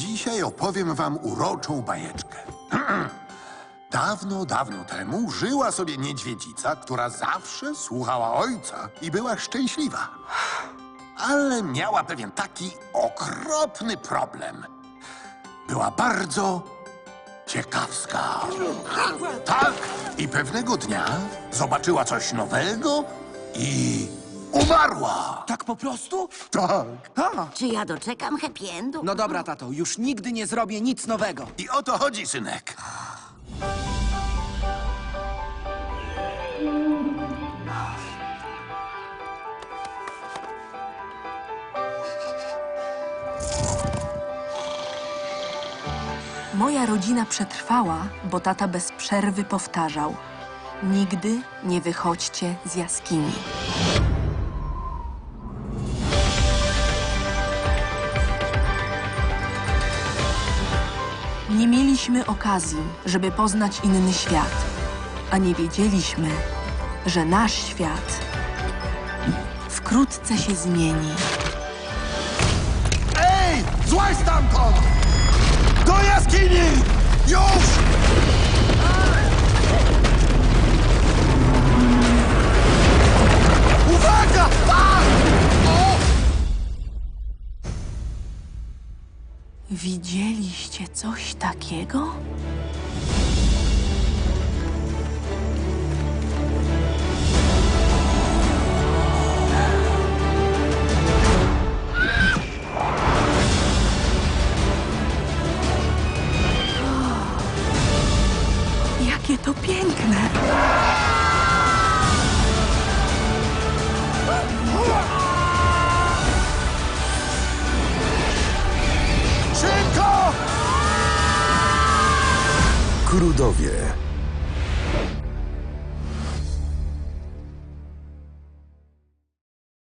Dzisiaj opowiem wam uroczą bajeczkę. Dawno, dawno temu żyła sobie niedźwiedzica, która zawsze słuchała ojca i była szczęśliwa. Ale miała pewien taki okropny problem. Była bardzo ciekawska. Tak, i pewnego dnia zobaczyła coś nowego i umarła. Tak po prostu? Tak. A, Czy ja doczekam happy endu? no dobra, tato, już nigdy nie zrobię nic nowego. I o to chodzi, synek. Moja rodzina przetrwała, bo tata bez przerwy powtarzał: Nigdy nie wychodźcie z jaskini. Nie mieliśmy okazji, żeby poznać inny świat, a nie wiedzieliśmy, że nasz świat wkrótce się zmieni. Ej, złaź stamtąd! Widzieliście coś takiego? Jakie to piękne! Krudowie.